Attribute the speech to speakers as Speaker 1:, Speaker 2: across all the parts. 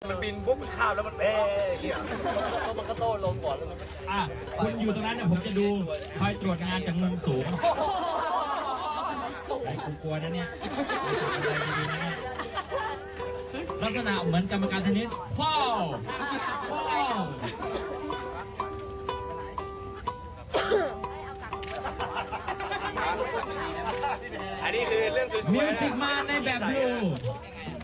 Speaker 1: มันบินปุ๊บมันข้ามแล้วมันแพ้เงี้ยแล้วมันก็โต้ลมก่อนแล้วมัน
Speaker 2: อะคุณอยู่ตรงนั้นเนี่ยผมจะดูคอยตรวจงานจากมุมสูงไอ้กูกลัวนะเนี่ยอะไรดีๆนะเนี่ยลักษณะเหมือนกรรมการเทนนิสฟอลฟอล
Speaker 1: อันนี้คือเรื่องสวยๆ
Speaker 2: มิวสิกมาในแบบบ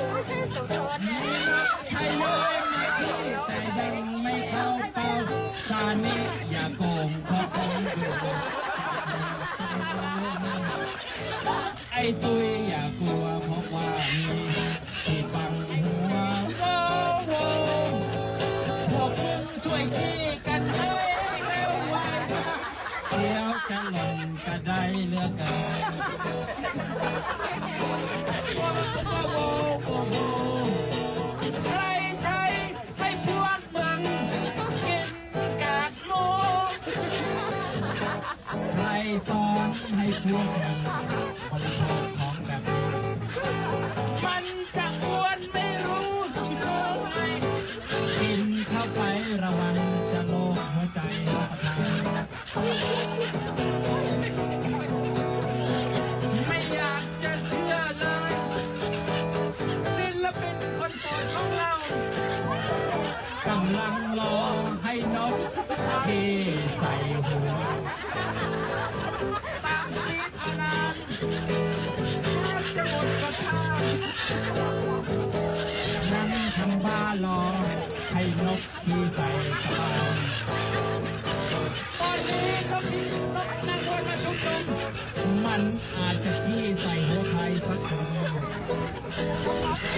Speaker 2: กินมีนักไทยเลยที่แต่ยังไม่เข้าเป้าตานิอย่าโกงเพราะผมอยู่ไอ้ตุย หล่นกระไดเลือเกินว้าวว้าวว้าวว้าวใครใช้ให้พวกมึงกินกากหมูใครสอนให้พวกมึงบริโภคของแบบนี้มันจะอ้วนไม่รู้รู้ไหมกินเข้าไประวัง ที่ใส่หัวตามจีบอานานแทบจะหมดศรัทธานั่งทำบ้ารอให้นกที่ใส่กระบาตอนนี้ก็มีนกนางวันมาชุมนุมมันอาจจะขี้ใส่หัวใครสักคน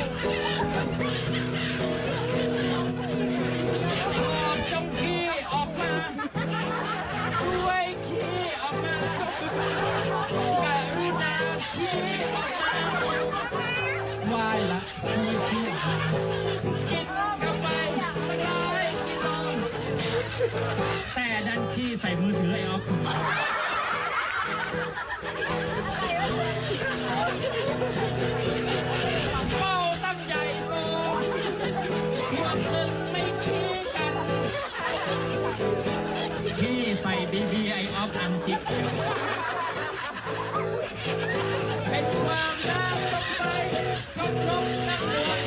Speaker 2: ใส่มือถือไอ้ออฟเป้าตั้งใหญ่โตพวกมึงไม่ขี้กันขี้ใส่บีบีไอออฟอันจิกเป็นความน่าสงสัยของนกนักมวย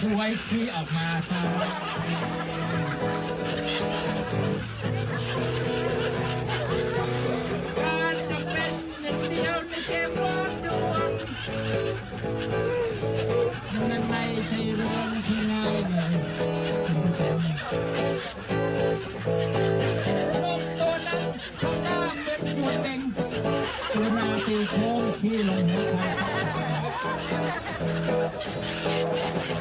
Speaker 2: ช่วยขี้ออกมาซะ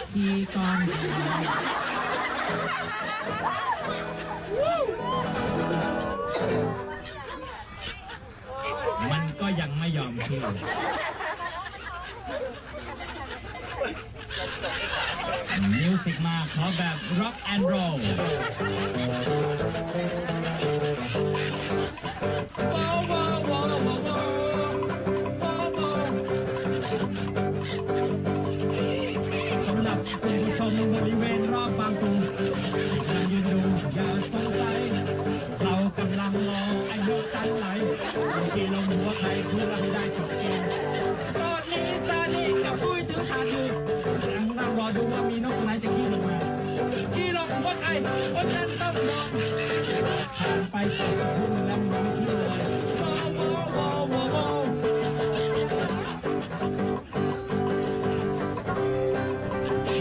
Speaker 2: แค่ขี่ก่อนมันก็ยังไม่ยอมขี้มิวสิกมาขอแบบ rock and roll ว้าวว้าวว้าวว้าวว้าว ทีเราโมว่าใครเพื่อนเราไม่ได้สักทีตอนนี้ซานี่กับปุ้ถือขาถือเรานั่งรอดูว่ามีนกตัวไหจะขี้ลมาขี้ลงว่าใครคนนั้นต้องลงผ่านไปสองทุ่มแล้วมันไม่ขี้เลยว้าวว้าวว้าวว้าว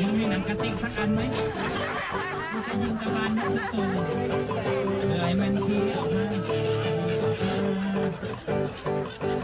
Speaker 2: มึงมีหนังกระติกสักอันไหมจะยิงตะบานได้สักตัวเหนื่อยมันขี้ออกมา Thank you.